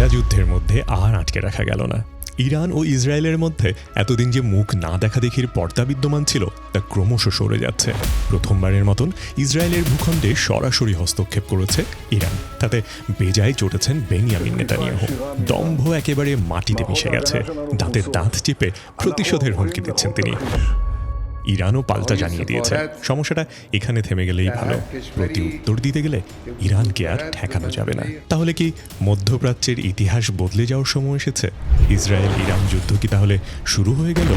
ছায়াযুদ্ধের মধ্যে আর আটকে রাখা গেল না। ইরান ও ইসরায়েলের মধ্যে এতদিন যে মুখ না দেখা দেখির পর্দা বিদ্যমান ছিল, তা ক্রমশ সরে যাচ্ছে। প্রথমবারের মতন ইসরায়েলের ভূখণ্ডে সরাসরি হস্তক্ষেপ করেছে ইরান। তাতে বেজায় চটেছেন বেনিয়ামিন নেতানিয়াহু। দম্ভ একেবারে মাটিতে মিশে গেছে। দাঁতের দাঁত চেপে প্রতিশোধের হুমকি দিচ্ছেন তিনি। ইরানও পাল্টা জানিয়ে দিয়েছে। সমস্যাটা এখানে থেমে গেলেই ভালো। প্রতি উত্তর দিতে গেলে ইরানকে আর ঠেকানো যাবে না। তাহলে কি মধ্যপ্রাচ্যের ইতিহাস বদলে যাওয়ার সময় এসেছে? ইসরায়েল ইরান যুদ্ধ কি তাহলে শুরু হয়ে গেল?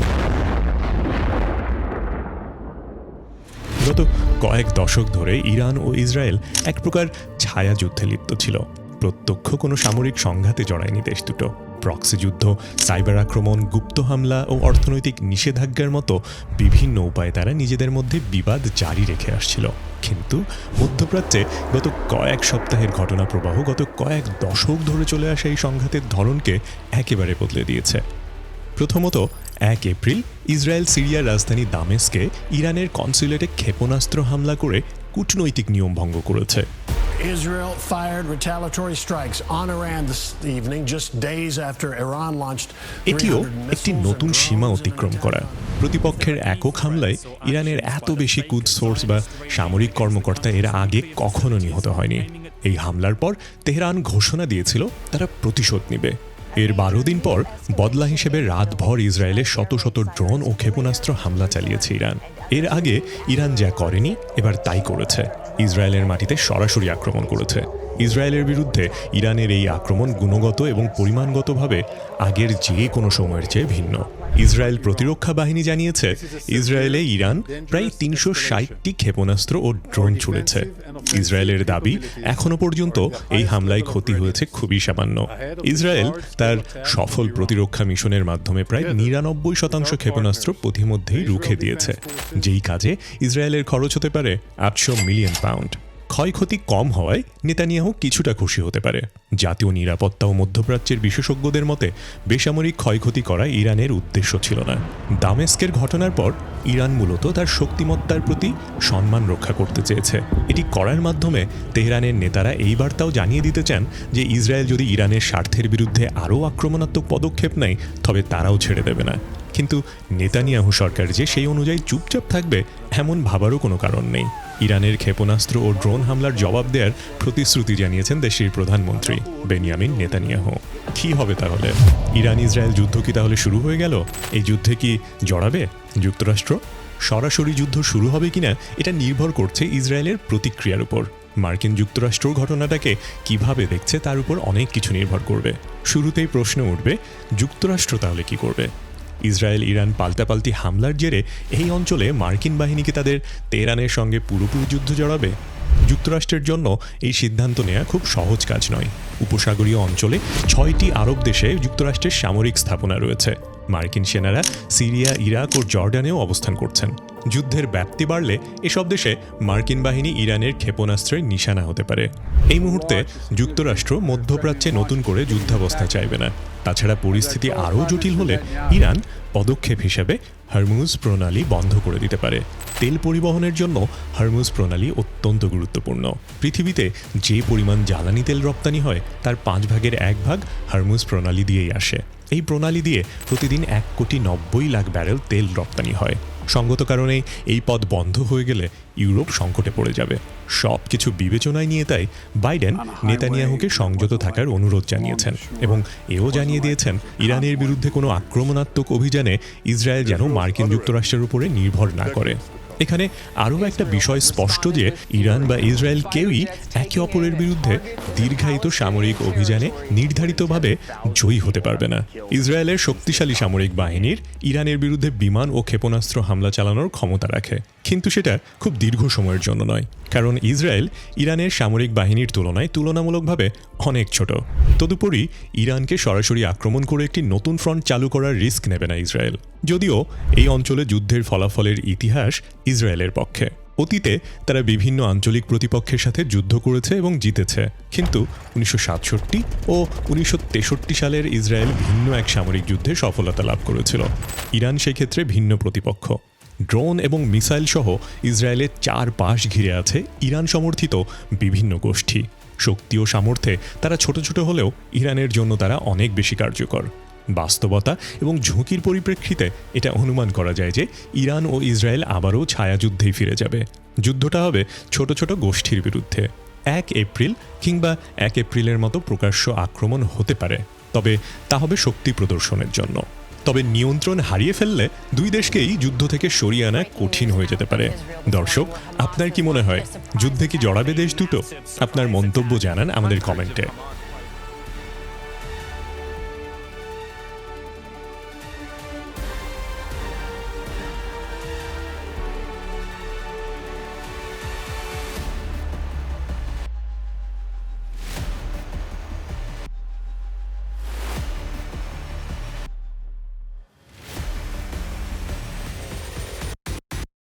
গত কয়েক দশক ধরে ইরান ও ইসরায়েল এক প্রকার ছায়া যুদ্ধে লিপ্ত ছিল। প্রত্যক্ষ কোনো সামরিক সংঘাতে জড়ায়নি দেশ দুটো। প্রক্সি যুদ্ধ, সাইবার আক্রমণ, গুপ্ত হামলা ও অর্থনৈতিক নিষেধাজ্ঞার মতো বিভিন্ন উপায়ে তারা নিজেদের মধ্যে বিবাদ জারি রেখে আসছিল। কিন্তু মধ্যপ্রাচ্যে গত কয়েক সপ্তাহের ঘটনা প্রবাহ গত কয়েক দশক ধরে চলে আসা এই সংঘাতের ধরনকে একেবারে বদলে দিয়েছে। প্রথমত, এক এপ্রিল ইসরায়েল, সিরিয়ার রাজধানী দামেস্কে ইরানের কনসুলেটে ক্ষেপণাস্ত্র হামলা করে কূটনৈতিক নিয়ম ভঙ্গ করেছে। Israel fired retaliatory strikes on Iran this evening, just days after Iran launched. এটিও একটি নতুন সীমা অতিক্রম করা। প্রতিপক্ষের একক হামলায় ইরানের এত বেশি কুদ সোর্স বা সামরিক কর্মকর্তা এর আগে কখনো নিহত হয়নি। এই হামলার পর তেহরান ঘোষণা দিয়েছিল তারা প্রতিশোধ নেবে। এর বারো দিন পর বদলা হিসেবে রাতভর ইসরায়েলে শত শত ড্রোন ও ক্ষেপণাস্ত্র হামলা চালিয়েছে ইরান। এর আগে ইরান যা করেনি এবার তাই করেছে। ইসরায়েলের মাটিতে সরাসরি আক্রমণ করেছে। ইসরায়েলের বিরুদ্ধে ইরানের এই আক্রমণ গুণগত এবং পরিমাণগতভাবে আগের যে কোনো সময়ের চেয়ে ভিন্ন। ইসরায়েল প্রতিরক্ষা বাহিনী জানিয়েছে, ইসরায়েলে ইরান প্রায় তিনশো ষাটটি ক্ষেপণাস্ত্র ও ড্রোন ছুড়েছে। ইসরায়েলের দাবি এখনও পর্যন্ত এই হামলায় ক্ষতি হয়েছে খুবই সামান্য। ইসরায়েল তার সফল প্রতিরক্ষা মিশনের মাধ্যমে প্রায় নিরানব্বই শতাংশ ক্ষেপণাস্ত্র পথিমধ্যেই রুখে দিয়েছে। যেই কাজে ইসরায়েলের খরচ হতে পারে আটশো মিলিয়ন পাউন্ড। ক্ষয়ক্ষতি কম হওয়ায় নেতানিয়াহু কিছুটা খুশি হতে পারে। জাতীয় নিরাপত্তা ও মধ্যপ্রাচ্যের বিশেষজ্ঞদের মতে, বেসামরিক ক্ষয়ক্ষতি করা ইরানের উদ্দেশ্য ছিল না। দামেস্কের ঘটনার পর ইরান মূলত তার শক্তিমত্তার প্রতি সম্মান রক্ষা করতে চেয়েছে। এটি করার মাধ্যমে তেহরানের নেতারা এই বার্তাও জানিয়ে দিতে চান যে ইসরায়েল যদি ইরানের স্বার্থের বিরুদ্ধে আরও আক্রমণাত্মক পদক্ষেপ নেয়, তবে তারাও ছেড়ে দেবে না। কিন্তু নেতানিয়াহু সরকার যে সেই অনুযায়ী চুপচাপ থাকবে, এমন ভাবারও কোনো কারণ নেই। ইরানের ক্ষেপণাস্ত্র ও ড্রোন হামলার জবাব দেওয়ার প্রতিশ্রুতি জানিয়েছেন দেশটির প্রধানমন্ত্রী বেনিয়ামিন নেতানিয়াহু। কি হবে তাহলে? ইরান ইসরায়েল যুদ্ধ কি তাহলে শুরু হয়ে গেল? এই যুদ্ধে কি জড়াবে? যুক্তরাষ্ট্র? সরাসরি যুদ্ধ শুরু হবে কিনা, এটা নির্ভর করছে ইসরায়েলের প্রতিক্রিয়ার উপর। মার্কিন যুক্তরাষ্ট্র ঘটনাটাকে কীভাবে দেখছে তার উপর অনেক কিছু নির্ভর করবে। শুরুতেই প্রশ্ন উঠবে, যুক্তরাষ্ট্র তাহলে কি করবে? ইসরায়েল ইরান পাল্টাপাল্টি হামলার জেরে এই অঞ্চলে মার্কিন বাহিনীকে তাদের তেহরানের সঙ্গে পুরোপুরি যুদ্ধ জড়াবে। যুক্তরাষ্ট্রের জন্য এই সিদ্ধান্ত নেওয়া খুব সহজ কাজ নয়। উপসাগরীয় অঞ্চলে ছয়টি আরব দেশে যুক্তরাষ্ট্রের সামরিক স্থাপনা রয়েছে। মার্কিন সেনারা সিরিয়া, ইরাক ও জর্ডানেও অবস্থান করছেন। যুদ্ধের ব্যাপ্তি বাড়লে এসব দেশে মার্কিন বাহিনী ইরানের ক্ষেপণাস্ত্রের নিশানা হতে পারে। এই মুহূর্তে যুক্তরাষ্ট্র মধ্যপ্রাচ্যে নতুন করে যুদ্ধাবস্থা চাইবে না। তাছাড়া পরিস্থিতি আরও জটিল হলে ইরান পদক্ষেপ হিসেবে হারমুজ প্রণালী বন্ধ করে দিতে পারে। তেল পরিবহনের জন্য হারমুজ প্রণালী অত্যন্ত গুরুত্বপূর্ণ। পৃথিবীতে যে পরিমাণ জ্বালানি তেল রপ্তানি হয়, তার পাঁচ ভাগের এক ভাগ হারমুজ প্রণালী দিয়েই আসে। এই প্রণালী দিয়ে প্রতিদিন এক কোটি নব্বই লাখ ব্যারেল তেল রপ্তানি হয়। সঙ্গত কারণে এই পথ বন্ধ হয়ে গেলে ইউরোপ সংকটে পড়ে যাবে। সব কিছু বিবেচনায় নিয়ে তাই বাইডেন নেতানিয়াহুকে সংযত থাকার অনুরোধ জানিয়েছেন এবং এও জানিয়ে দিয়েছেন ইরানের বিরুদ্ধে কোনো আক্রমণাত্মক অভিযানে ইসরায়েল যেন মার্কিন যুক্তরাষ্ট্রের উপরে নির্ভর না করে। এখানে আরও একটা বিষয় স্পষ্ট যে ইরান বা ইসরায়েল কেউই একে অপরের বিরুদ্ধে দীর্ঘায়িত সামরিক অভিযানে নির্ধারিতভাবে জয়ী হতে পারবে না। ইসরায়েলের শক্তিশালী সামরিক বাহিনীর ইরানের বিরুদ্ধে বিমান ও ক্ষেপণাস্ত্র হামলা চালানোর ক্ষমতা রাখে। কিন্তু সেটা খুব দীর্ঘ সময়ের জন্য নয়, কারণ ইসরায়েল ইরানের সামরিক বাহিনীর তুলনায় তুলনামূলকভাবে অনেক ছোট। তদুপরি ইরানকে সরাসরি আক্রমণ করে একটি নতুন ফ্রন্ট চালু করার রিস্ক নেবে না ইসরায়েল। যদিও এই অঞ্চলে যুদ্ধের ফলাফলের ইতিহাস ইসরায়েলের পক্ষে। অতীতে তারা বিভিন্ন আঞ্চলিক প্রতিপক্ষের সাথে যুদ্ধ করেছে এবং জিতেছে। কিন্তু উনিশশো সাতষট্টি ও উনিশশো তেষট্টি সালের ইসরায়েল ভিন্ন এক সামরিক যুদ্ধে সফলতা লাভ করেছিল। ইরান সেক্ষেত্রে ভিন্ন প্রতিপক্ষ। ড্রোন এবং মিসাইল সহ ইসরায়েলের চার পাশ ঘিরে আছে ইরান সমর্থিত বিভিন্ন গোষ্ঠী। শক্তি ও সামর্থ্যে তারা ছোট ছোট হলেও ইরানের জন্য তারা অনেক বেশি কার্যকর। বাস্তবতা এবং ঝুঁকির পরিপ্রেক্ষিতে এটা অনুমান করা যায় যে ইরান ও ইসরায়েল আবারও ছায়াযুদ্ধেই ফিরে যাবে। যুদ্ধটা হবে ছোট ছোট গোষ্ঠীর বিরুদ্ধে। এক এপ্রিল কিংবা এক এপ্রিলের মতো প্রকাশ্য আক্রমণ হতে পারে, তবে তা হবে শক্তি প্রদর্শনের জন্য। তবে নিয়ন্ত্রণ হারিয়ে ফেললে দুই দেশকেই যুদ্ধ থেকে সরিয়ে আনা কঠিন হয়ে যেতে পারে। দর্শক, আপনার কি মনে হয়, যুদ্ধে কি জড়াবে দেশ দুটো? আপনার মন্তব্য জানান আমাদের কমেন্টে।